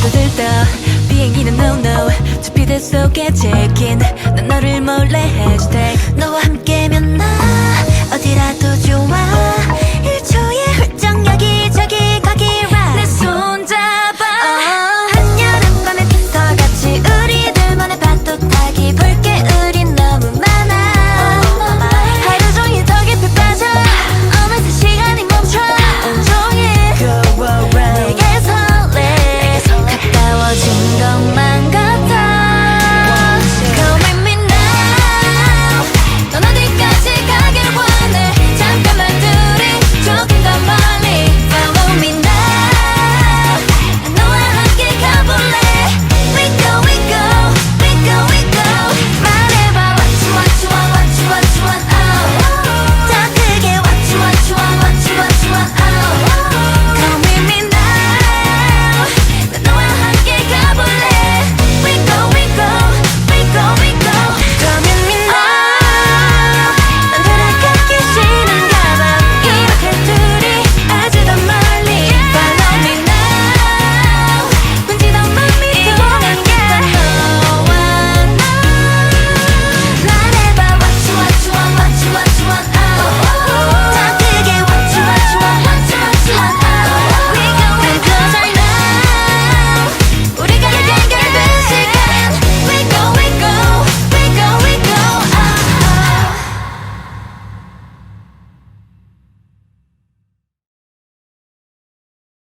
빠져들다 비행기는 no no To be the so get c h e c k i 난 너를 멀